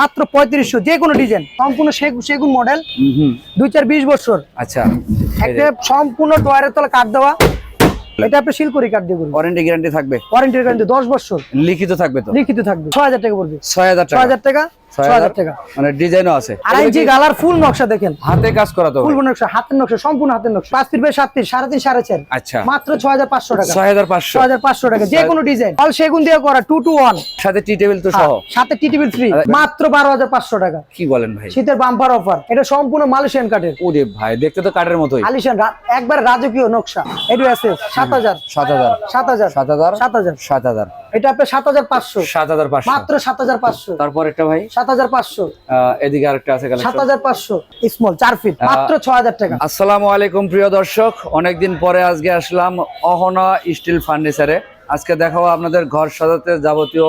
মাত্র পঁয়ত্রিশশো যে কোনো ডিজাইন সম্পূর্ণ সেগুন মডেল হুম দুই চার বিশ বছর। আচ্ছা। একটা সম্পূর্ণ ডয়ারের তলা কাঠ দেওয়া। এটা আপনি শিলকরি কাঠ দিয়ে করবেন। ওয়ারেন্টি গ্যারান্টি থাকবে? ওয়ারেন্টি গ্যারান্টি দশ বছর। লিখিত থাকবে তো? লিখিত থাকবে। ছয় হাজার টাকা পড়বে। টাকা। টাকা। মানে ডিজাইনও আছে। আড়াই ইঞ্চি গালার ফুল নকশা দেখেন। হাতে কাজ করা তো? ফুল নকশা হাতের নকশা সম্পূর্ণ হাতের নকশা। পাঁচ ফিট বাই সাত ফিট সাড়ে তিন সাড়ে চার। আচ্ছা। মাত্র ছয় হাজার পাঁচশো টাকা। ছয় হাজার পাঁচশো। ছয় হাজার পাঁচশো টাকা। যে কোনো ডিজাইন অল সেগুন দিয়ে করা টু টু ওয়ান সাথে টি টেবিল তো সহ। সাথে টি টিভি ফ্রি মাত্র বারো হাজার পাঁচশো টাকা। কি বলেন ভাই? শীতের বাম্পার অফার এটা সম্পূর্ণ মালয়েশিয়ান কাঠের ওরে ভাই দেখতে তো কাঠের মতোই। একবার রাজকীয় নকশা। এটু আছে সাত হাজার। সাত হাজার। সাত হাজার। সাত হাজার। সাত হাজার। সাত হাজার। এটা আপনার সাত হাজার পাঁচশো। সাত হাজার পাঁচশো। মাত্র সাত হাজার পাঁচশো। তারপর একটা ভাই? সাত হাজার পাঁচশো। এদিকে আরেকটা আছে সাত হাজার পাঁচশো স্মল চার ফিট মাত্র ছ হাজার টাকা। আসসালামু আলাইকুম প্রিয় দর্শক। অনেকদিন পরে আজকে আসলাম অহনা স্টিল ফার্নিচারে। আজকে দেখাবো আপনাদের ঘর সাজাতে যাবতীয়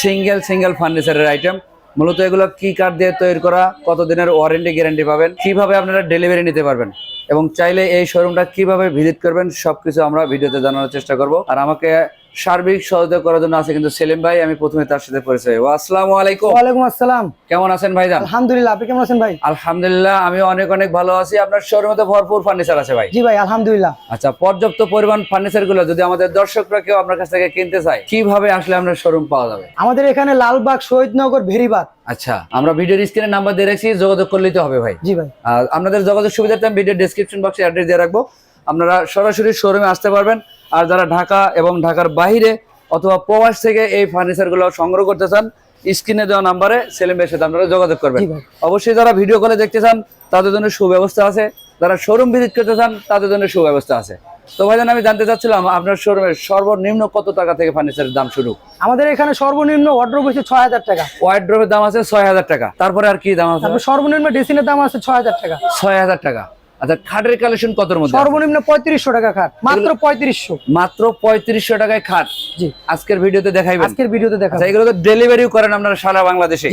সিঙ্গেল সিঙ্গেল ফার্নিচারের আইটেম মূলত এগুলো কি কাঠ দিয়ে তৈরি করা কত দিনের ওয়ারেন্টি গ্যারান্টি পাবেন কীভাবে আপনারা ডেলিভারি নিতে পারবেন এবং চাইলে এই শোরুমটা কীভাবে ভিজিট করবেন সবকিছু আমরা ভিডিওতে জানানোর চেষ্টা করব। আর আমাকে সার্বিক সহযোগিতা করার জন্য আছে কিন্তু সেলিম ভাই আমি প্রথমে তার সাথে পরিচয় আসসালামু আলাইকুম। ওয়ালাইকুম আসসালাম। কেমন আছেন ভাইজান? আলহামদুলিল্লাহ আপনি কেমন আছেন ভাই? আলহামদুলিল্লাহ আমি অনেক অনেক ভালো আছি। আপনার শোরুমে তো ভরপুর ফার্নিচার আছে ভাই। জি ভাই আলহামদুলিল্লাহ। আচ্ছা পর্যাপ্ত পরিমাণ ফার্নিচারগুলো যদি আমাদের দর্শকরা কেউ আপনার কাছ থেকে কিনতে চায় কীভাবে আসলে আপনার শোরুম পাওয়া যাবে? আমাদের এখানে লালবাগ শহীদনগর ভেরিবাদ আচ্ছা আমরা ভিডিওর স্ক্রিনে নাম্বার দিয়ে রাখছি যোগাযোগ করলেই তো হবে ভাই। জি ভাই। আর আপনাদের যোগাযোগ সুবিধার্থে আমি ভিডিও ডিসক্রিপশন বক্সে অ্যাড্রেস দিয়ে রাখব। আপনারা সরাসরি শোরুমে আসতে পারবেন। আর যারা ঢাকা এবং ঢাকার বাইরে অথবা প্রবাস থেকে এই ফার্নিচারগুলো সংগ্রহ করতে চান স্ক্রিনে দেওয়া নাম্বারে সেলিম ভাইয়ের সাথে আপনারা যোগাযোগ করবেন। অবশ্যই যারা ভিডিও কলে দেখতে চান তাদের জন্য সুব্যবস্থা আছে। যারা শোরুম ভিজিট করতে চান তাদের জন্য সুব্যবস্থা আছে। তো ভাইজান আমি জানতে চাচ্ছিলাম আপনার শোরুমের সর্বনিম্ন কত টাকা থেকে ফার্নিচারের দাম শুরু? আমাদের এখানে সর্বনিম্ন অর্ডার হচ্ছে ছয় হাজার টাকা। ওয়াইড ড্রপের দাম আছে ছয় হাজার টাকা। তারপরে আর কি দাম আছে? সর্বনিম্ন ডেসিনের দাম আছে ছয় হাজার টাকা। ছয় হাজার টাকা। আচ্ছা খাটের কালেকশন কতর মধ্যে সর্বনিম্ন পঁয়ত্রিশশো টাকা খাট মাত্র পঁয়ত্রিশশো। মাত্র পঁয়ত্রিশশো টাকায় খাট? জি। আজকের ভিডিওতে দেখাইবেন। আজকের ভিডিওতে দেখা আচ্ছা এগুলো তো ডেলিভারিও করেন আপনারা সারা বাংলাদেশে?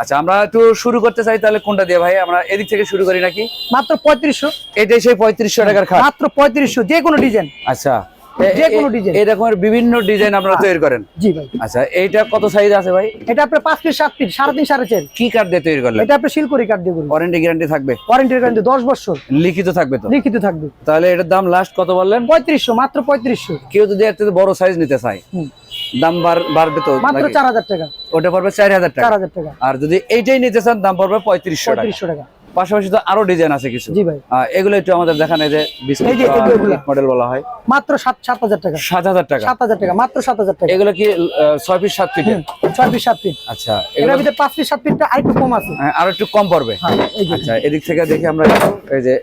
আচ্ছা আমরা একটু শুরু করতে চাই তাহলে কোনটা দিয়ে ভাই? আমরা এদিক থেকে শুরু করি নাকি? মাত্র পঁয়ত্রিশশো। এটাই সেই পঁয়ত্রিশশো টাকার খাট। মাত্র পঁয়ত্রিশশো যে কোনো ডিজাইন। আচ্ছা। যে কোনো ডিজাইন। এই বিভিন্ন ডিজাইন আপনারা তৈরি করেন। জি ভাই। আচ্ছা এইটা কত সাইজ আছে ভাই? এটা আপনার ফিট ফিট কি কাঠ দিয়ে তৈরি করলেন? এটা আপনার শিলকরি কাঠ দিয়ে করবেন। ওয়ারেন্টি গ্যারান্টি থাকবে? ওয়ারেন্টি গ্যারান্টি দশ বছর। লিখিত থাকবে তো? লিখিত থাকবে। তাহলে এটার দাম লাস্ট কত বললেন? পঁয়ত্রিশশো মাত্র পঁয়ত্রিশশো। কেউ যদি বড় সাইজ নিতে চায় দাম বাড়বে তো মাত্র নাকি? চার হাজার টাকা। ওটা পড়বে টাকা। আর যদি এইটাই নিতে চান দাম পড়বে টাকা। পঁয়ত্রিশশো টাকা। পাশাপাশি তো আরও ডিজাইন আছে কিছু। জি ভাই। এগুলো একটু আমাদের দেখান যে। মডেল বলা হয়। মাত্র সাত সাত হাজার টাকা। সাত হাজার টাকা। সাত হাজার টাকা মাত্র সাত হাজার টাকা। এগুলো কি ছয় পিস সাত হুম, ছয় ফিট সাত ফিট আচ্ছা এটার এগুলো ভিতরে পাঁচ ফিট সাত ফিটটা আরেকটু কম আছে। হ্যাঁ, আরও একটু কম পড়বে। হ্যাঁ আচ্ছা এদিক থেকে দেখি আমরা এই যে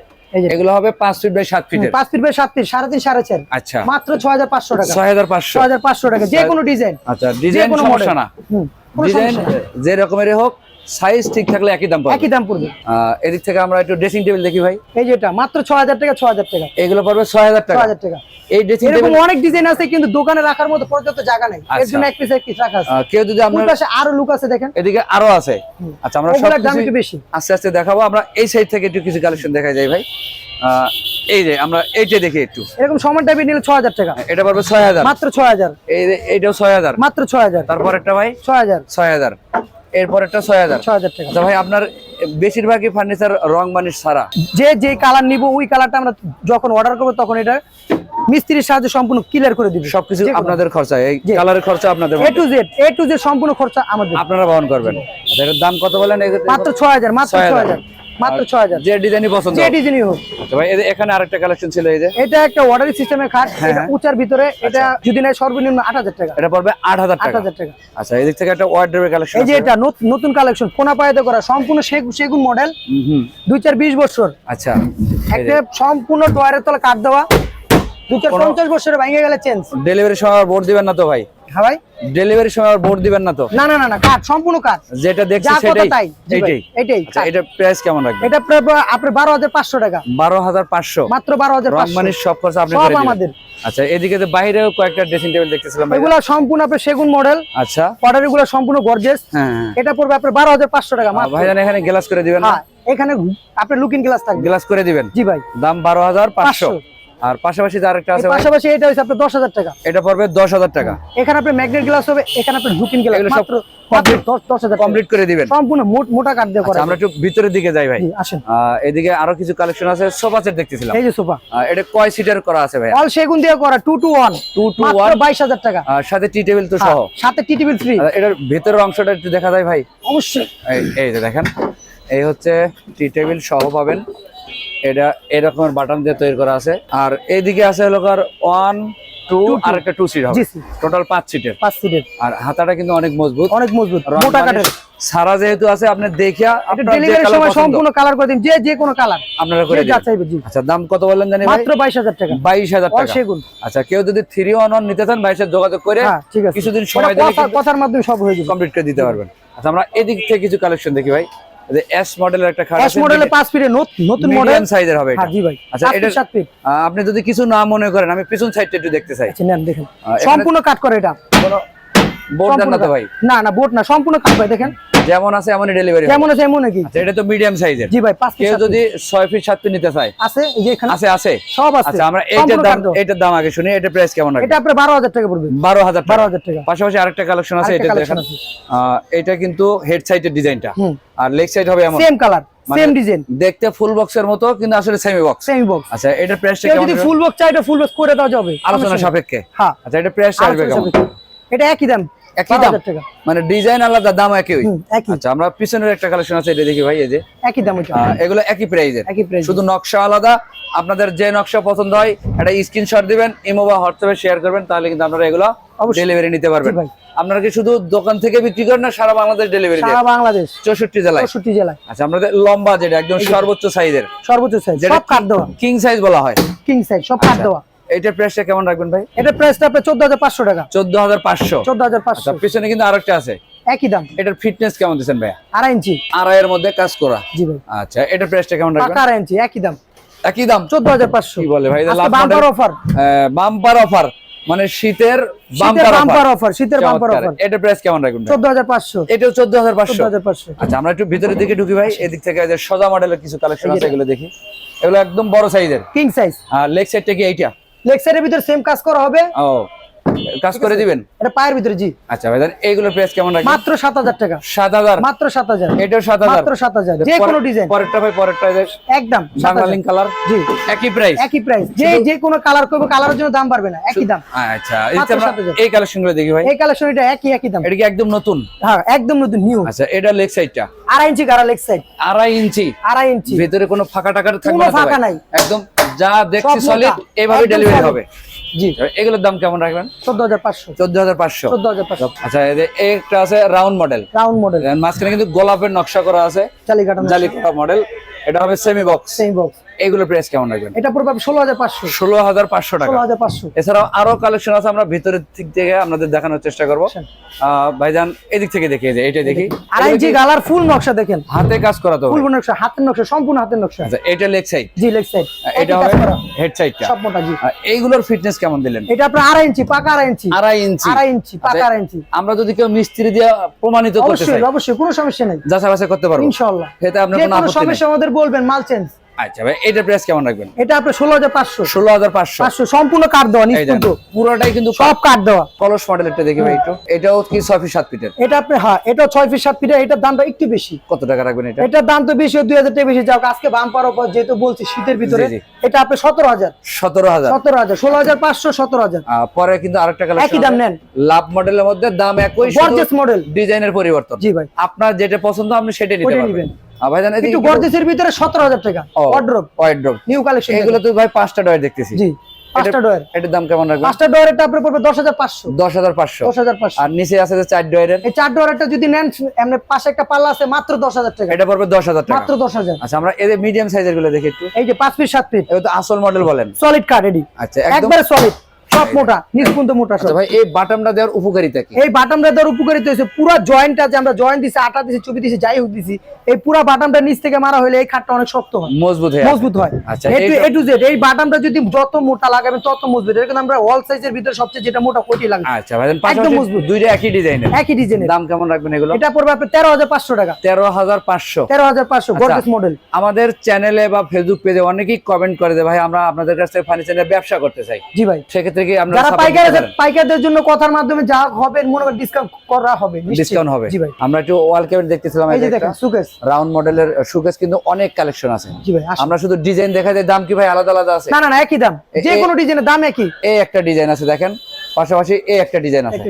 এগুলো হবে পাঁচ ফিট বাই সাত ফিটের পাঁচ ফিট বাই সাত ফিট সাড়ে তিন সাড়ে চার। আচ্ছা। মাত্র ছয় হাজার পাঁচশো টাকা। ছয় হাজার পাঁচশো। ছয় হাজার পাঁচশো টাকা যে কোনো ডিজাইন আচ্ছা ডিজাইন কোনো সমস্যা না। ডিজাইন যে রকমেরই হোক সাইজ ঠিক থাকলে একই দাম পড়বে একই দাম পড়বে। এদিক থেকে আমরা একটু ড্রেসিং টেবিল দেখি ভাই। এই মাত্র 6000 টাকা 6000 টাকা। এগুলো পড়বে 6000 টাকা। 6000 টাকা। এই ড্রেসিং টেবিল এরকম অনেক ডিজাইন আছে কিন্তু দোকানে রাখার মতো পর্যাপ্ত জায়গা নাই। আচ্ছা। এর জন্য এক পিস এক পিস রাখা আছে। কেউ যদি আপনার পাশে আরও লুক আছে দেখেন। এদিকে আরও আছে। আচ্ছা আমরা সব দাম একটু বেশি। আস্তে আস্তে দেখাবো। আমরা এই সাইড থেকে একটু কিছু কালেকশন দেখা যায় ভাই। এই যে আমরা এইটা দেখি একটু। এরকম সমান টাইপের নিলে 6000 টাকা। এটা পড়বে 6000 মাত্র 6000 এই এটাও 6000 মাত্র 6000 তারপর একটা ভাই? 6000 6000 এরপরেরটা ছয় হাজার। ছয় হাজার টাকা। আচ্ছা ভাই আপনার বেশিরভাগই ফার্নিচার রং মানে সারা যে যে কালার নিব ওই কালারটা আমরা যখন অর্ডার করব তখন এটা মিস্ত্রির সাহায্যে সম্পূর্ণ ক্লিয়ার করে দিবে। সবকিছু আপনাদের খরচা এই কালারের খরচা আপনাদের A to Z A to Z সম্পূর্ণ খরচা আমাদের। আপনারা বহন করবেন। আচ্ছা, এটার দাম কত বলেন? মাত্র ছয় হাজার মাত্র ছয় হাজার। মাত্র আর ছয় হাজার। যে ডিজাইনই পছন্দ যে ডিজাইনই হোক। আচ্ছা ভাই এখানে আরেকটা কালেকশন ছিল এই যে? এটা একটা অর্ডারি সিস্টেমের খাট। হ্যাঁ, এটা হ্যাঁ। উঁচার ভিতরে এটা যদি নেয় সর্বনিম্ন আট হাজার টাকা। এটা পড়বে আট হাজার আট টাকা হাজার টাকা। আচ্ছা এদিক থেকে একটা ওয়ার্ড্রোবের কালেকশন এই যে এটা নত- নতুন কালেকশন কোনা পায়েতে করা সম্পূর্ণ সেগুন মডেল দুই চার বিশ বছর। আচ্ছা। একটা সম্পূর্ণ ডয়ারের তলা কাঠ দেওয়া। দুই চার পঞ্চাশ বছরে ভেঙে গেলে চেঞ্জ ডেলিভারির সময় আর বোর্ড দিবেন না তো ভাই? হ্যাঁ ভাই? ডেলিভারির সময় বোর্ড দিবেন না তো? না না না না কাঠ সম্পূর্ণ কাঠ যেটা দেখছি সেটাই আচ্ছা এটা প্রাইস কেমন রাখবেন? এটা প্রায় হাজার পাঁচশো টাকা। বারো হাজার পাঁচশো। মাত্র বারো হাজার রং পাঁচশো মানির সব খরচা আপনি করে আমাদের। আচ্ছা এদিকে তো বাইরেও কয়েকটা ড্রেসিং টেবিল দেখতেছিলাম। এগুলা সম্পূর্ণ আপনার সেগুন মডেল আচ্ছা। অর্ডার সম্পূর্ণ গর্জেস হ্যাঁ হ্যাঁ এটা পড়বে আপনার বারো হাজার পাঁচশো টাকা মাত্র। ভাইজান এখানে গ্লাস করে দিবেন না? হ্যাঁ এখানে আপনার লুকিং গ্লাস থাকবে। গ্লাস করে দিবেন? জি ভাই। দাম বারো হাজার পাঁচশো। পাঁচশো। আর পাশাপাশি যে আরেকটা আছে পাশাপাশি এটা হচ্ছে আপনার দশ হাজার টাকা। এটা পড়বে দশ হাজার টাকা। এখানে আপনার ম্যাগনেট গ্লাস হবে এখানে আপনার ঝুকিন গ্লাস এগুলো সব মাত্র দশ দশ কমপ্লিট করে দিবেন। সম্পূর্ণ মোট মোটা কাঠ দিয়ে করা আচ্ছা, আমরা একটু ভিতরের দিকে যাই ভাই। আসেন। এদিকে আরও কিছু কালেকশন আছে সোফা সেট দেখতেছিলাম। এই যে সোফা। এটা কয় সিটার করা আছে ভাই অল সেগুন দিয়ে করা 2 two two one two two মাত্র ওয়ান বাইশ হাজার টাকা। সাথে টি টেবিল তো সহ। হ্যাঁ, সাথে টি টেবিল ফ্রি এটার ভেতরের অংশটা একটু দেখা যায় ভাই। অবশ্যই। এই যে দেখেন এই হচ্ছে টি টেবিল সহ পাবেন। এটা এরকমের বাটন দিয়ে তৈরি করা আছে। আর এইদিকে আছে হলো ওয়ান টু আর একটা টু সিট হবে। টোটাল পাঁচ সিটের পাঁচ সিটের আর হাতাটা কিন্তু অনেক মজবুত। অনেক মজবুত মোটা মানে কাঠের। সারা যেহেতু আছে আপনি দেখিয়া ডেলিভারির সময় সম্পূর্ণ কালার করে দিন যে যে কোনো কালার আপনারা করে যা চাইবে জি। আচ্ছা দাম কত বললেন জানি মাত্র বাইশ হাজার টাকা। বাইশ হাজার অল টাকা সেগুন আচ্ছা কেউ যদি থ্রি ওয়ান ওয়ান নিতে চান ভাইয়ের সাথে যোগাযোগ করে হ্যাঁ কিছুদিন সময় দিলে কথার মাধ্যমে সব হয়ে যাবে। কমপ্লিট করে দিতে পারবেন। আচ্ছা আমরা এদিক থেকে কিছু কালেকশন দেখি ভাই। এস মডেলের একটা খাট এস মডেলের পাঁচ ফিটের নতুন মডেল সাইজের হবে এটা। হ্যাঁ জি ভাই আচ্ছা, আচ্ছা এটা- 7 ফিট। আপনি যদি কিছু না মনে করেন আমি পিছন সাইডটা একটু দেখতে চাই। আচ্ছা নেন দেখেন। সম্পূর্ণ কাট করে এটা। কোনো বোর্ড না তো ভাই? না না বোট না সম্পূর্ণ কাট ভাই দেখেন। যেমন আছে এমনই ডেলিভারি কেমন আছে এমন নাকি আচ্ছা এটা তো মিডিয়াম সাইজের জি ভাই পাঁচ কেউ যদি ছয় ফিট সাত ফিট নিতে চায়। আছে এই যে এখানে? আছে আছে। সব আছে। আচ্ছা আমরা এইটার দাম। এটার দাম আগে শুনি এটা প্রাইস কেমন রাখবেন? এটা আপনার বারো হাজার টাকা পড়বে। বারো হাজার বারো টাকা হাজার টাকা। পাশাপাশি আরেকটা কালেকশন আছে এটা দেখেন। এটা কিন্তু হেড সাইডের ডিজাইনটা আর লেগ সাইড হবে এমন। সেম কালার সেম ডিজাইন দেখতে ফুল বক্সের মতো কিন্তু আসলে সেমি বক্স সেমি বক্স আচ্ছা এটার প্রাইসটা কেমন যদি ফুল বক্স চাই এটা ফুল বক্স করে দেওয়া যাবে। আলোচনা সাপেক্ষে। হ্যাঁ। আচ্ছা এটা প্রাইস আসবে কেমন? এটা একই দাম। একই দাম? মানে ডিজাইন আলাদা দাম একই? আচ্ছা আমরা পিছনের একটা কালেকশন আছে এটা দেখি ভাই এই যে। একই দাম এগুলো একই প্রাইজের শুধু নকশা আলাদা আপনাদের যে নকশা পছন্দ হয় একটা স্ক্রিনশট দিবেন ইমো বা হোয়াটসঅ্যাপে শেয়ার করবেন তাহলে কিন্তু আপনারা এগুলো ডেলিভারি নিতে পারবেন। ভাই। আপনারা কি শুধু দোকান থেকে বিক্রি করেন না সারা বাংলাদেশ ডেলিভারি সারা বাংলাদেশ। চৌষট্টি জেলায়। চৌষট্টি জেলায়। আচ্ছা আমাদের লম্বা যেটা একদম সর্বোচ্চ সাইজের সর্বোচ্চ সাইজ যেটা সব কাট দেওয়া। কিং সাইজ বলা হয়। কিং সাইজ সব কাট আচ্ছা। দেওয়া। এইটার প্রাইসটা কেমন রাখবেন ভাই? এটা প্রাইসটা আপনার চোদ্দ হাজার পাঁচশো টাকা। চোদ্দ হাজার পাঁচশো। চোদ্দ হাজার পাঁচশো। আচ্ছা পিছনে কিন্তু আরেকটা আছে। একই দাম। এটার ফিটনেস কেমন দিচ্ছেন ভাইয়া? আড়াই ইঞ্চি। আড়াইয়ের মধ্যে কাজ করা। জি ভাই। আচ্ছা এটার প্রাইসটা কেমন রাখবেন? আড়াই ইঞ্চি একই দাম। একই দাম? চোদ্দ হাজার পাঁচশো। কি বলে ভাই বাম্পার অফার বাম্পার অফার মানে শীতের বাম্পার অফার শীতের বাম্পার অফার এটার প্রাইস কেমন রাখবেন ভাই? চোদ্দ হাজার পাঁচশো। এটাও চোদ্দ হাজার পাঁচশো। চোদ্দ হাজার পাঁচশো। আচ্ছা আমরা একটু ভিতরের দিকে ঢুকি ভাই এদিক থেকে যে সোজা মডেলের কিছু কালেকশন আছে এগুলো দেখি। এগুলো একদম বড় সাইজের কিং সাইজ আর লেগ সাইডটা কি এইটা? লেগ সাইডের ভিতরে সেম কাজ করা হবে। ও কাজ করে দিবেন? এটা পায়ের ভিতরে জি। আচ্ছা এইগুলোর প্রাইস কেমন রাখবেন? মাত্র সাত হাজার টাকা। সাত হাজার? মাত্র সাত হাজার। এটাও সাত হাজার? মাত্র সাত হাজার যে কোনো ডিজাইন পরেরটা ভাই পরেরটা একদম কালার জি। একই প্রাইস একই প্রাইস যে যে কোনো কালার করবে কালারের জন্য দাম বাড়বে না একই দাম। আচ্ছা এই মাত্র যে আমরা 7,000 এই কালেকশনগুলো দেখি ভাই। এই কালেকশন এটা একই একই দাম। এটা কি একদম নতুন? হ্যাঁ একদম নতুন নিউ আচ্ছা এটা লেগ সাইডটা আড়াই ইঞ্চি গাড়া লেগ সাইড আড়াই ইঞ্চি? আড়াই ইঞ্চি। ভেতরে কোনো ফাঁকা টাকার থাকবে না ফাঁকা নাই। একদম যা দেখছি সলিড এইভাবে ডেলিভারি হবে। জি। এগুলোর দাম কেমন রাখবেন? চোদ্দ হাজার পাঁচশো। চোদ্দ হাজার পাঁচশো। চোদ্দ হাজার পাঁচশো। আচ্ছা এই যে একটা আছে রাউন্ড মডেল রাউন্ড মডেল মাঝখানে কিন্তু গোলাপের নকশা করা আছে। চালি জালিকাটা মডেল এটা হবে semi box semi box price কেমন রাখবেন? এটা পড়বে ষোলো হাজার পাঁচশো। ষোলো হাজার পাঁচশো টাকা। ষোলো হাজার পাঁচশো। এছাড়াও আরও কালেকশন আছে আমরা ভিতরের দিক থেকে আপনাদের দেখানোর চেষ্টা করব। আচ্ছা। ভাইজান এদিক থেকে দেখে। যে এটা দেখি গালার ফুল নকশা দেখেন। হাতে কাজ করা তো? ফুল নকশা হাতের নকশা সম্পূর্ণ হাতের নকশা। আচ্ছা এটা লেগ সাইড জি লেগ সাইড এটা হবে হেড সাইডটা সব মোটা জি। এইগুলোর ফিটনেস কেমন দিলেন? এটা আপনার আড়াই ইঞ্চি পাকা আড়াই ইঞ্চি। আড়াই ইঞ্চি। আড়াই ইঞ্চি পাকা আচ্ছা, আড়াই ইঞ্চি। আমরা যদি কেউ মিস্ত্রি দিয়ে প্রমাণিত করতে চাই। অবশ্যই অবশ্যই কোনো সমস্যা নেই। যাচাই বাছাই করতে পারব। ইনশাআল্লাহ। আপনার কোনো কোনো আপত্তি নেই। সমস্যা আমাদের বলবেন মাল চেঞ্জ আচ্ছা ভাই এটার প্রাইস কেমন রাখবেন? এটা ষোলো হাজার পাঁচশো। পাঁচশো। সম্পূর্ণ কাঠ দেওয়া নিশ্চিন্ত পুরোটাই কিন্তু সব দেওয়া। কলস দেখি ভাই একটু। এটাও কি ফিট ফিটের এটা আপনি হ্যাঁ এটা ফিট ফিটের এটার দামটা একটু বেশি। কত টাকা রাখবেন এটা? এটার দাম তো বেশি টাকা বেশি। যাও আজকে বাম্পার যেহেতু বলছি শীতের ভিতরে। এটা আপনি সতেরো হাজার। সতেরো হাজার। সতেরো হাজার ষোলো হাজার পাঁচশো সতেরো হাজার। পরে কিন্তু আরেকটা একই দাম নেন। লাভ মডেলের মধ্যে দাম একই মডেল ডিজাইনের পরিবর্তন। জি ভাই। আপনার যেটা পছন্দ আপনি সেটাই নিতে পারবেন। ভাইজান একটু গর্জেসের ভিতরে সতেরো হাজার টাকা। ও, ওয়ার্ড্রোব wardrobe। নিউ কালেকশন এগুলো তো ভাই পাঁচটা ডয়ার দেখতেছি। জি পাঁচটা ডয়ার এটার দাম কেমন রাখবেন? পাঁচটা ডয়ারের পড়বে আর নিচে আছে যে চার ডয়ারের এই চার ডয়ারটা যদি নেন এমনি পাশে একটা পাল্লা আছে মাত্র দশ হাজার টাকা। এটা পড়বে দশ হাজার টাকা। মাত্র দশ হাজার। আচ্ছা আমরা এদের মিডিয়াম সাইজেরগুলো দেখি একটু। এই যে পাঁচ ফিট সাত ফিট এগুলো তো আসল মডেল বলেন। সলিড কাঠ এডি আচ্ছা একদম একবারে সলিড সব মোটা মোটা আচ্ছা সব। ভাই এই বাটামটা দেওয়ার উপকারিতা কি? এই বাটামটা দেওয়ার উপকারিত হয়েছে পুরো জয়েন্টটা যে আমরা জয়েন্ট দিছি আটা দিছি চুপি দিছি যাই হোক দিছি। এই পুরো বাটামটা নিচ থেকে মারা হলে এই খাটটা অনেক শক্ত হয়। মজবুত হয়ে মজবুত হয়। আচ্ছা এ টু জেড এই বাটামটা যদি যত মোটা লাগাবেন তত মজবুত। এর আমরা অল সাইজের ভিতরে সবচেয়ে যেটা মোটা কোটি লাগবে। আচ্ছা ভাই পাশাপাশি মজবুত। দুইটা একই ডিজাইনের একই ডিজাইনের দাম কেমন রাখবেন এগুলো? এটা পড়বে আপনার তেরো হাজার পাঁচশো টাকা। তেরো হাজার পাঁচশো। তেরো হাজার পাঁচশো আচ্ছা। মডেল আমাদের চ্যানেলে বা ফেসবুক পেজে অনেকেই কমেন্ট করে দেয় ভাই আমরা আপনাদের কাছ থেকে ফার্নিচারের ব্যবসা করতে চাই। জি ভাই। সেক্ষেত্রে কি আমরা যারা পাইকার আছে পাইকারদের জন্য কথার মাধ্যমে যা হবে মনে হয় ডিসকাউন্ট করা হবে। ডিসকাউন্ট হবে। জি ভাই। আমরা একটু ওয়াল ক্যাবিনেট দেখতেছিলাম এই যে দেখেন সুকেস রাউন্ড মডেলের সুকেস কিন্তু অনেক কালেকশন আছে। জি ভাই আমরা শুধু ডিজাইন দেখাতে দাম কি ভাই আলাদা আলাদা আছে। না না না একই দাম। যে কোনো ডিজাইনের দাম একই। এই একটা ডিজাইন আছে দেখেন। পাশাপাশি এই একটা ডিজাইন আছে।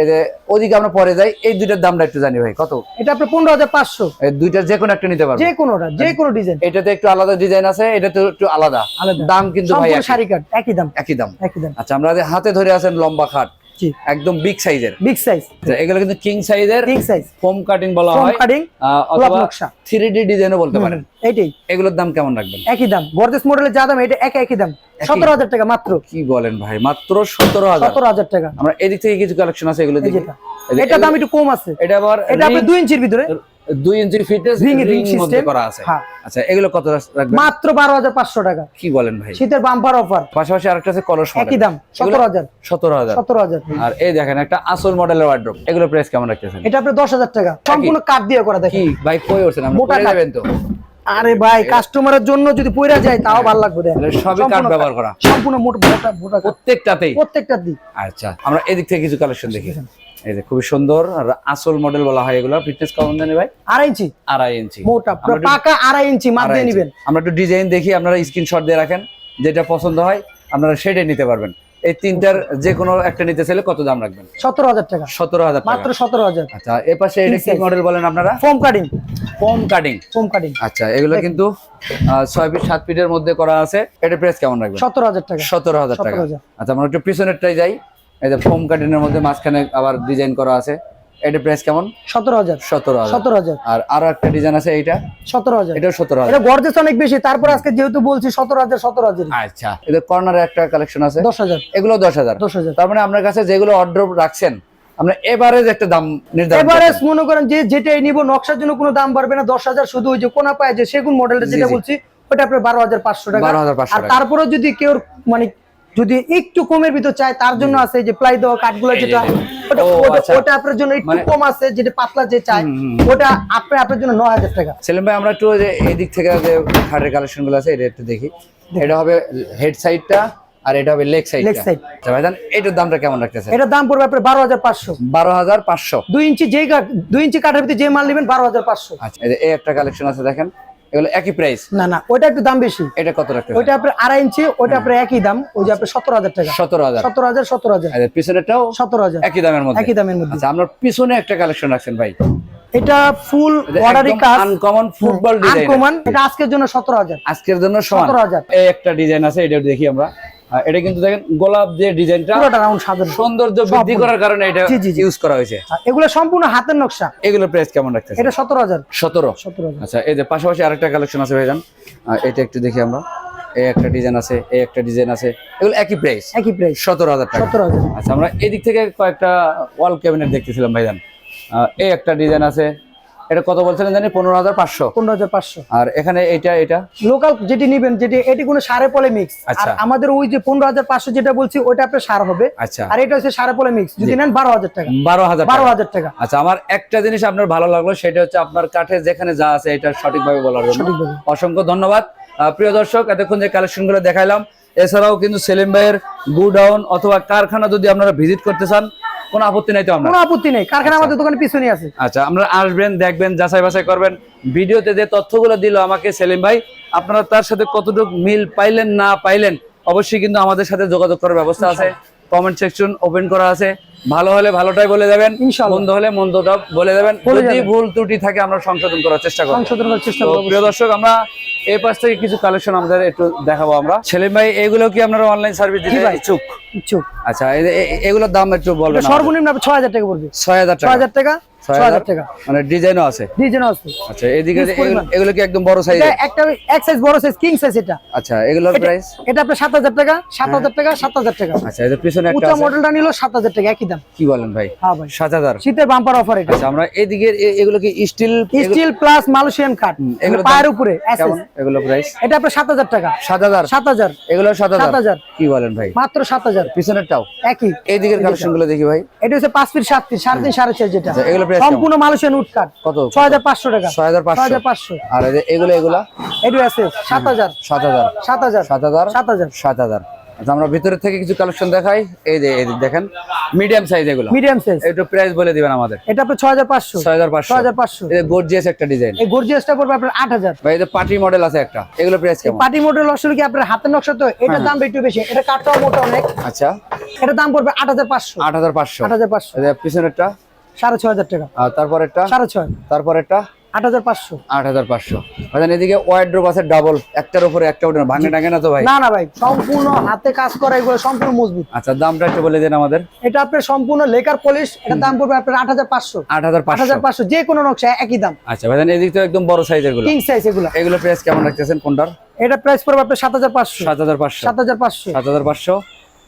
এই যে ওদিকে আমরা পরে যাই এই দুইটার দামটা একটু জানি ভাই কত? এটা আপনার পনেরো হাজার পাঁচশো। দুইটা দুইটার যে কোনো একটা নিতে পারব যে কোনোটা যে কোনো ডিজাইন এটাতে একটু আলাদা ডিজাইন আছে এটাতে একটু আলাদা। দাম কিন্তু ভাই। শাড়ি কাট একই দাম। একই দাম। একই দাম। আচ্ছা আমরা যে হাতে ধরে আছেন লম্বা খাট জি। একদম বিগ সাইজের বিগ সাইজ এগুলো কিন্তু কিং সাইজের কিং সাইজ ফোম কাটিং বলা হয়। কাটিং অথবা নকশা। 3D ডিজাইনও বলতে পারেন। এইটাই। এগুলোর দাম কেমন রাখবেন? একই দাম। গর্জেস মডেলের যা দাম এটা এক একই দাম। সতেরো হাজার টাকা মাত্র। কি বলেন ভাই? মাত্র সতেরো হাজার। সতেরো হাজার টাকা। আমরা এদিক থেকে কিছু কালেকশন আছে এগুলো দেখি। এটা দাম একটু কম আছে। এটা আবার এটা আপনি দুই ইঞ্চির ভিতরে। দুই ইঞ্চির ফিটনেস রিং মধ্যে system। করা আছে। হ্যাঁ। আচ্ছা এগুলো কত রাখবেন? মাত্র বারো হাজার পাঁচশো টাকা। কি বলেন ভাই? শীতের বাম্পার অফার পাশাপাশি আরেকটা আছে কলস একই দাম সতেরো হাজার। সতেরো হাজার। সতেরো হাজার। আর এই দেখেন একটা আসল মডেলের ওয়ার্ড্রপ এগুলো প্রাইস কেমন রাখতেছেন? এটা দশ হাজার টাকা। সম্পূর্ণ কাঠ দিয়ে করা দেখেন। কি ভাই কই উঠছেন? আমরা যাবেন তো। আরে ভাই কাস্টমারের জন্য যদি পয়রা যায় তাও ভালো লাগবে দেখেন। সবই ব্যবহার করা। সম্পূর্ণ মোটা মোটা প্রত্যেকটাতেই? প্রত্যেকটা দিক আচ্ছা আমরা এদিক থেকে কিছু কালেকশন দেখি। এই যে খুবই সুন্দর আর আসল মডেল বলা হয় এগুলো। ফিটনেস কেমন জানি ভাই? আড়াই ইঞ্চি। আড়াই ইঞ্চি। মোটা পাকা আড়াই ইঞ্চি মাপ দিয়ে। নিবেন। আমরা একটু ডিজাইন দেখি আপনারা স্ক্রিনশট দিয়ে রাখেন। যেটা পছন্দ হয় আপনারা সেটাই নিতে পারবেন। এই তিনটার যে কোনো একটা নিতে চাইলে কত দাম রাখবেন? সতেরো হাজার টাকা। সতেরো হাজার মাত্র সতেরো হাজার। আচ্ছা এ পাশে এটা কি মডেল বলেন আপনারা? Foam cutting foam cutting foam cutting আচ্ছা এগুলো কিন্তু ছয় ফিট সাত ফিটের মধ্যে করা আছে। এটা প্রাইস কেমন রাখবেন? সতেরো হাজার টাকা। সতেরো হাজার টাকা। আচ্ছা আমরা একটু পিছনেরটাই যাই। এই যে ফোম কাটিং এর মধ্যে মাঝখানে আবার ডিজাইন করা আছে। এটা প্রাইস কেমন? সতেরো হাজার। সতেরো হাজার। সতেরো হাজার। আর আরও একটা ডিজাইন আছে এইটা? সতেরো হাজার। সতেরো হাজার। এটা গর্জেস অনেক বেশি তারপর আজকে যেহেতু বলছি সতেরো হাজার সতেরো হাজার আচ্ছা এদের কর্নারে একটা কালেকশন আছে। দশ হাজার। এগুলো দশ হাজার। দশ হাজার। তার মানে আপনার কাছে যেগুলো অর্ডার রাখছেন আমরা এভারেজ একটা দাম নির্ধারণ এভারেজ। মনে করেন যে যেটাই নিব নকশার জন্য কোনো দাম বাড়বে না। দশ হাজার শুধু ওই যে কোনা পায় যে সেগুন মডেলটা যেটা বলছি ওটা আপনার বারো হাজার পাঁচশো টাকা। 12,500 আর টাকা। তারপরে যদি কেউ মানে যদি একটু কমের ভিতর চায় তার জন্য আছে যে প্লাই দেওয়া কাঠগুলো যেটা। ওটা আচ্ছা। ওটা আপনার জন্য একটু মানে- কম আছে যেটা পাতলা যে চায়। ওটা আপনার আপনার জন্য নয় হাজার টাকা। সেলিম ভাই আমরা একটু ওই এই দিক থেকে যে খাটের কালেকশনগুলো আছে এটা একটু দেখি। এটা হবে হেড সাইডটা আর এটা হবে লেগ। আচ্ছা ভাইজান এটার দামটা কেমন রাখতেছেন? এটার দাম পড়বে আপনার বারো হাজার পাঁচশো। বারো হাজার পাঁচশো। দুই ইঞ্চি যেই ইঞ্চি কাঠের ভিতরে যে মাল নেবেন বারো হাজার পাঁচশো। আচ্ছা এই একটা কালেকশন আছে দেখেন। এগুলো একই প্রাইস না না ওটা একটু দাম বেশি। এটা কত ওটা আপনার আড়াই ইঞ্চি ওটা আপনার একই দাম ওই যে আপনার সতেরো হাজার টাকা। সতেরো হাজার। সতেরো হাজার সতেরো হাজার। পিছনেটাও সতেরো হাজার। একই দামের মধ্যে। একই দামের মধ্যে। আচ্ছা আমরা পিছনে একটা কালেকশন রাখছেন ভাই। এটা ফুল অর্ডারি কাজ আনকমন ফুটবল ডিজাইন আনকমন এটা আজকের জন্য সতেরো হাজার। আজকের জন্য সতেরো 17,000 এই একটা ডিজাইন আছে এটা দেখি আমরা। এটা কিন্তু দেখেন গোলাপ যে ডিজাইনটা সৌন্দর্য বৃদ্ধি করার কারণে এটা। ইউজ করা হয়েছে। এগুলো সম্পূর্ণ হাতের নকশা। এগুলো প্রাইস কেমন রাখতেছে এটা সতেরো হাজার। সতেরো? সতেরো আচ্ছা এই যে পাশাপাশি আরেকটা কালেকশন আছে ভাইজান। এটা একটু দেখি আমরা। এই একটা ডিজাইন আছে এই একটা ডিজাইন আছে। এগুলো একই প্রাইস একই প্রাইস সতেরো হাজার টাকা। সতেরো হাজার। আচ্ছা আমরা এদিক থেকে কয়েকটা ওয়াল ক্যাবিনেট দেখতেছিলাম ভাইজান। এই একটা ডিজাইন আছে এটা কত বলছিলেন জানি? পনেরো হাজার পাঁচশো। পনেরো হাজার পাঁচশো। আর এখানে এটা এটা লোকাল যেটি নিবেন যেটি এটি কোনো সারে পলে মিক্স আর আচ্ছা। আমাদের ওই যে পনেরো হাজার পাঁচশো যেটা বলছি ওটা আপনার সার হবে। আচ্ছা। আর এটা হচ্ছে সারে পলে মিক্স যদি নেন বারো হাজার টাকা। বারো হাজার বারো হাজার টাকা। আচ্ছা আমার একটা জিনিস আপনার ভালো লাগল সেটা হচ্ছে আপনার কাঠে যেখানে যা আছে এটা সঠিকভাবে বলার জন্য। অসংখ্য ধন্যবাদ। প্রিয় দর্শক এতক্ষণ যে কালেকশনগুলো দেখাইলাম এছাড়াও কিন্তু সেলিম ভাইয়ের গুডাউন অথবা কারখানা যদি আপনারা ভিজিট করতে চান কোনো আপত্তি নাই তো আমরা কোনো আপত্তি নেই কারখানা আমাদের দোকানে পিছনে আছে। আচ্ছা আপনারা আসবেন দেখবেন যাচাই বাছাই করবেন। ভিডিওতে যে তথ্যগুলো দিল আমাকে সেলিম ভাই আপনারা তার সাথে কতটুকু মিল পাইলেন না পাইলেন অবশ্যই কিন্তু আমাদের সাথে যোগাযোগ করার ব্যবস্থা আছে। কমেন্ট সেকশন ওপেন করা আছে। ভালো হলে ভালোটাই বলে দেবেন মন্দ হলে মন্দটা বলে দেবেন। যদি ভুল ত্রুটি থাকে আমরা সংশোধন করার চেষ্টা করব। সংশোধন করার চেষ্টা করব। প্রিয় দর্শক আমরা এই পাশ থেকে কিছু কালেকশন আমাদের একটু দেখাবো আমরা। ছেলে ভাই এগুলো কি আপনারা অনলাইন সার্ভিস দিতে ভাই। ইচ্ছুক? ইচ্ছুক। আচ্ছা এগুলোর দাম একটু বলবেন সর্বনিম্ন ছয় হাজার টাকা পড়বে। ছয় হাজার ছয় টাকা 6000 টাকা। ছয় ছয় ছয় হাজার হাজার টাকা। মানে ডিজাইনও আছে। ডিজাইন আছে। আচ্ছা এদিকে যে Huge পরিমাণ। এগুলো- এগুলো কি একদম বড় সাইজ একটা এক সাইজ বড় সাইজ কিং সাইজ এটা। আচ্ছা এগুলোর প্রাইস এটা আপনার সাত হাজার টাকা সাত হাজার টাকা সাত হাজার টাকা। আচ্ছা এদের পিছনে একটা আছে। মডেলটা নিল সাত হাজার টাকা একই দাম। কি বলেন ভাই? হ্যাঁ ভাই। সাত হাজার। শীতের বাম্পার অফার এটা। আচ্ছা আমরা এদিকে এগুলো কি স্টিল স্টিল প্লাস মালয়েশিয়ান কাঠ এগুলো পায়ের উপরে এগুলো প্রাইস এটা আপনার সাত হাজার টাকা। সাত হাজার? সাত হাজার। এগুলো সাত সাত হাজার। হাজার কি বলেন ভাই? মাত্র সাত হাজার। পিছনেরটাও? একই। দেখি ভাই। এটা হচ্ছে পাঁচ ফিট সাত ফিট সাড়ে তিন সাড়ে ছয় যেটা। আচ্ছা, এগুলো কেমন? সম্পূর্ণ মালয়েশিয়ান উড কত? ছয় হাজার পাঁচশো টাকা। ছয় হাজার ছয় পাঁচশো? হাজার পাঁচশো। আর এই যে এগুলো এগুলা? এটা আছে সাত হাজার। সাত হাজার। সাত হাজার। সাত হাজার? সাত হাজার। সাত হাজার। আচ্ছা আমরা ভিতরের থেকে কিছু কালেকশন দেখাই। এই যে এই দেখেন মিডিয়াম সাইজ এগুলো। মিডিয়াম সাইজ একটু প্রাইস বলে দিবেন আমাদের। এটা আপনার ছয় হাজার পাঁচশো। ছয় হাজার পাঁচশো। ছয় হাজার পাঁচশো। এই যে গর্জিয়াস একটা ডিজাইন এই গর্জিয়াসটা পড়বে আপনার আট হাজার। ভাই এই যে পার্টি মডেল আছে একটা। এগুলো প্রাইস কেমন? পার্টি মডেল আসলে কি আপনার হাতের নকশা তো? এটার দাম একটু বেশি। এটা কাঠটাও মোটা অনেক। আচ্ছা। এটা দাম পড়বে আট হাজার পাঁচশো। আট হাজার পাঁচশো। আট হাজার পাঁচশো। এই যে পিছনেরটা। সাড়ে ছয় হাজার টাকা। আর তারপরেরটা? সাড়ে ছয়। তারপরেরটা? আট হাজার পাঁচশো। আট হাজার পাঁচশো। এদিকে ওয়াইড্রোপ আছে ডাবল একটার উপরে একটা উঠে ভাঙে টাঙে না তো ভাই? না না ভাই সম্পূর্ণ হাতে কাজ করা এগুলো সম্পূর্ণ মজবুত। আচ্ছা দামটা একটু বলে দেন আমাদের। এটা আপনার সম্পূর্ণ লেকার পলিশ এটার দাম পড়বে আপনার আট হাজার পাঁচশো। আট হাজার পাঁচশো। হাজার পাঁচশো যে কোনো নকশা একই দাম। আচ্ছা ভাই এদিক তো একদম বড় সাইজেরগুলো কিং সাইজ এগুলো। এগুলো প্রাইস কেমন রাখতেছেন কোনটার? এটা প্রাইস পড়বে আপনার সাত হাজার পাঁচশো। সাত হাজার পাঁচশো। সাত হাজার পাঁচশো। সাত হাজার পাঁচশো।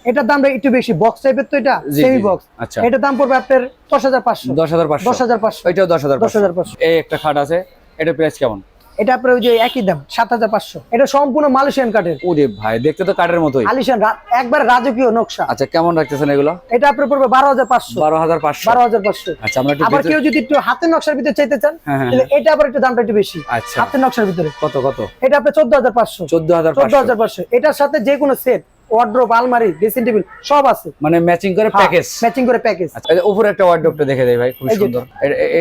এটার দামটা একটু বেশি বক্স টাইপের তো এটা সেমি বক্স আচ্ছা এটার দাম পড়বে আপনার দশ হাজার পাঁচশো দশ হাজার পাঁচশো দশ হাজার পাঁচশো ওইটাও দশ হাজার দশ হাজার পাঁচশো এই একটা খাট আছে এটা প্রাইস কেমন এটা আপনার ওই যে একই দাম সাত হাজার পাঁচশো এটা সম্পূর্ণ মালয়েশিয়ান কাঠের ওরে ভাই দেখতে তো কাঠের মতোই আলিশান রা- একবার রাজকীয় নকশা আচ্ছা কেমন রাখতেছেন এগুলো এটা আপনার পড়বে বারো হাজার পাঁচশো বারো হাজার পাঁচশো বারো হাজার পাঁচশো আচ্ছা আমরা একটু আবার কেউ যদি একটু হাতের নকশার ভিতরে চাইতে চান হ্যাঁ, হ্যাঁ, তাহলে এটা আবার একটু দামটা একটু বেশি আচ্ছা হাতের নকশার ভিতরে কত কত এটা আপনার চোদ্দ হাজার পাঁচশো চোদ্দ হাজার চোদ্দ হাজার পাঁচশো এটার সাথে যে কোনো সেট ওয়ার্ড্রোপ আলমারি ড্রেসিং টেবিল সব আছে। মানে ম্যাচিং করে প্যাকেজ ম্যাচিং করে প্যাকেজ আচ্ছা উপরে একটা দেখে দেয় ভাই খুব সুন্দর।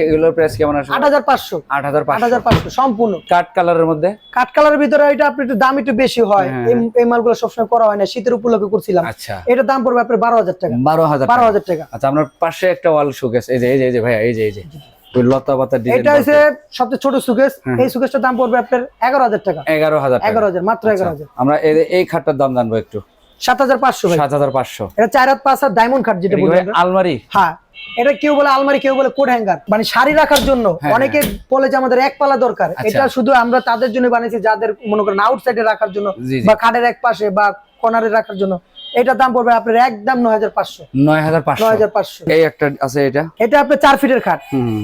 এগুলোর প্রাইস কেমন আছে আট হাজার পাঁচশো। আট হাজার আট পাঁচশো হাজার পাঁচশো সম্পূর্ণ। কাঠ কালারের মধ্যে? কাঠ কালারের ভিতরে এটা আপনার একটু দাম একটু বেশি হয়। হ্যাঁ। এই- মালগুলো সবসময় করা হয় না শীতের উপলক্ষে করছিলাম। আচ্ছা। এটার দাম পড়বে আপনার বারো হাজার টাকা। বারো হাজার বারো টাকা। হাজার টাকা। আচ্ছা আপনার পাশে একটা ওয়াল শোকেস এই যে এই যে এই যে ভাইয়া এই যে এই যে। লতা পাতা এটা হচ্ছে সবচেয়ে ছোট সুকেস এই সুকেসটার দাম পড়বে আপনার এগারো হাজার টাকা। এগারো হাজার এগারো হাজার মাত্র এগারো আচ্ছা, হাজার। আমরা এই খাটটার দাম জানব একটু। সাত হাজার পাঁচশো ভাই। সাত হাজার পাঁচশো। এটা চার হাত পাঁচ হাত ডায়মন্ড কাঠ যেটা এটা বলি আলমারি? হ্যাঁ এটা কেউ বলে আলমারি কেউ বলে কোট হ্যাঙ্গার মানে শাড়ি রাখার জন্য হ্যাঁ, অনেকে বলে যে আমাদের এক পালা দরকার। আচ্ছা। এটা শুধু আমরা তাদের জন্য বানিয়েছি যাদের মনে করেন আউটসাইডে রাখার জন্য। বা খাটের এক পাশে বা কর্নারে রাখার জন্য। এটার দাম পড়বে আপনার একদম নয় হাজার পাঁচশো। নয় হাজার পাঁচশো। নয় হাজার পাঁচশো। এই একটা আছে এটা? এটা আপনার চার ফিটের খাট।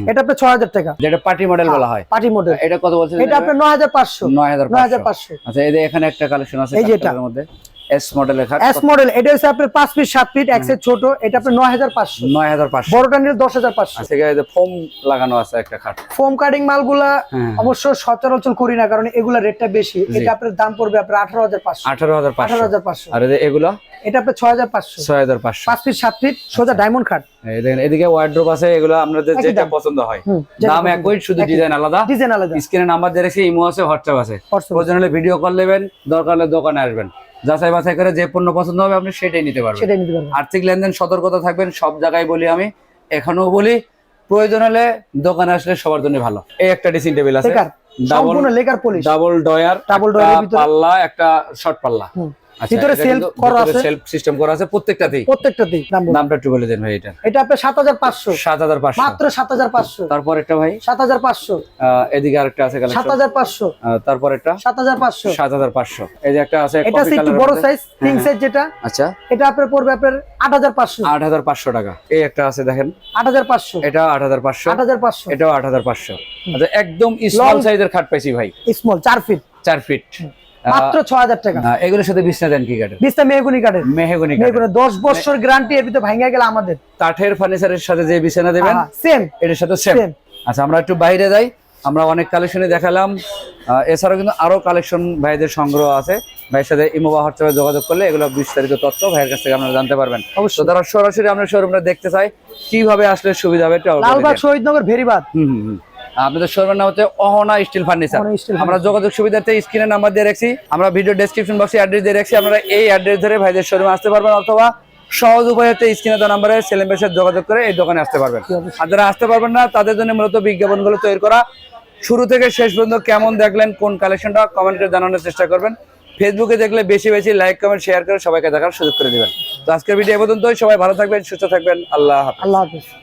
এটা আপনার ছয় হাজার টাকা। যেটা পার্টি মডেল বলা হয় পার্টি মডেল এটা কত বলছেন এটা আপনার নয় হাজার পাঁচশো। নয় হাজার নয় হাজার পাঁচশো। আচ্ছা এই এখানে একটা কালেকশন আছে এই যে এটা। মধ্যে। এস মডেলের খাট এস মডেল এটা হচ্ছে আপনার পাঁচ ফিট ফিট ছোট এটা আপনার বড়টা নিলে আচ্ছা এই যে ফোম লাগানো আছে একটা খাট। ফোম কাটিং মালগুলা হ্যাঁ। অবশ্য সচরাচর করি না কারণ এগুলা রেটটা বেশি। এটা আপনার দাম পড়বে আপনার আর এই এটা আপনার ফিট সাত ফিট সোজা ডায়মন্ড খাট। এই দেখেন এদিকে ওয়ার্ড্রোপ আছে এগুলো আপনাদের যেটা পছন্দ হয়। হুম, দাম একই শুধু ডিজাইন আলাদা। ডিজাইন আলাদা। স্ক্রিনে নাম্বার দিয়ে রেখেছি ইমো আছে হোয়াটসঅ্যাপ আছে। প্রয়োজন হলে ভিডিও কল নেবেন দরকার হলে দোকানে আসবেন। যাচাই বাছাই করে যে পণ্য পছন্দ হবে আপনি সেটাই নিতে পারবেন। সেটাই নিতে পারবেন। আর্থিক লেনদেন সতর্কতা থাকবেন সব জায়গায় বলি আমি এখনও বলি প্রয়োজন হলে দোকানে আসলে সবার জন্য ভালো। এই একটা ড্রেসিং টেবিল আছে। Double drawer lacquer polish double drawer double drawer পাল্লা একটা শর্ট পাল্লা। ভিতরে এটা করা আছে। self system করা আছে প্রত্যেকটাতেই প্রত্যেকটাতেই দাম একটু বলে দেন ভাই এটা এটা আপনার মাত্র তারপর একটা ভাই এদিকে আরেকটা আছে কালেকশন তারপর একটা এই যে একটা আছে এটা একটু বড় সাইজ কিং সাইজ যেটা আচ্ছা এটা আপনার পড়বে আপনার টাকা এই একটা আছে দেখেন এটা এটাও আচ্ছা একদম স্মল সাইজের খাট পাইছি ভাই স্মল চার ফিট চার ফিট মাত্র হাজার টাকা। এগুলোর সাথে বিছনা দেন কি কাঠের? বিস্তা মেহগুনি কাঠের। মেহগনি কাঠের। মেহগুনি দশ বছর গ্যারান্টি এর ভিতরে ভাঙা গেলে আমাদের। কাঠের ফার্নিচারের সাথে যে বিছানা দেবেন সেম এটার সাথে সেম আচ্ছা আমরা একটু বাইরে যাই। আমরা অনেক কালেকশনে দেখালাম। এছাড়াও কিন্তু আরও কালেকশন ভাইদের সংগ্রহ আছে। ভাইয়ের সাথে ইমো বা হোয়াটসঅ্যাপে যোগাযোগ করলে এগুলো বিস্তারিত তথ্য ভাইয়ের কাছ থেকে আপনারা জানতে পারবেন। অবশ্যই। তারা সরাসরি আমরা শোরুমটা দেখতে চাই। কীভাবে আসলে সুবিধা হবে লালবাগ শহীদনগর ভেরিবাদ। হুম, হুম। আপনাদের শোরুমের নাম হচ্ছে অহনা স্টিল ফার্নিচার। আমরা যোগাযোগ সুবিধার্থে স্ক্রিনে নাম্বার দিয়ে রাখছি। আমরা ভিডিও ডেসক্রিপশন বক্সে অ্যাড্রেস দিয়ে রাখছি। আপনারা এই অ্যাড্রেস ধরে ভাইদের শোরুমে আসতে পারবেন অথবা সহজ উপায় হচ্ছে স্ক্রিনে দেওয়া নাম্বারে সেলেমের সাথে যোগাযোগ করে এই দোকানে আসতে পারবেন। আর যারা আসতে পারবেন না তাদের জন্য মূলত বিজ্ঞাপনগুলো তৈরি করা। শুরু থেকে শেষ পর্যন্ত কেমন দেখলেন কোন কালেকশনটা কমেন্ট করে জানানোর চেষ্টা করবেন। ফেসবুকে দেখলে বেশি বেশি লাইক কমেন্ট শেয়ার করে সবাইকে দেখার সুযোগ করে দিবেন। তো আজকের ভিডিও এ পর্যন্তই। সবাই ভালো থাকবেন সুস্থ থাকবেন। আল্লাহ হাফেজ। আল্লাহ হাফিজ।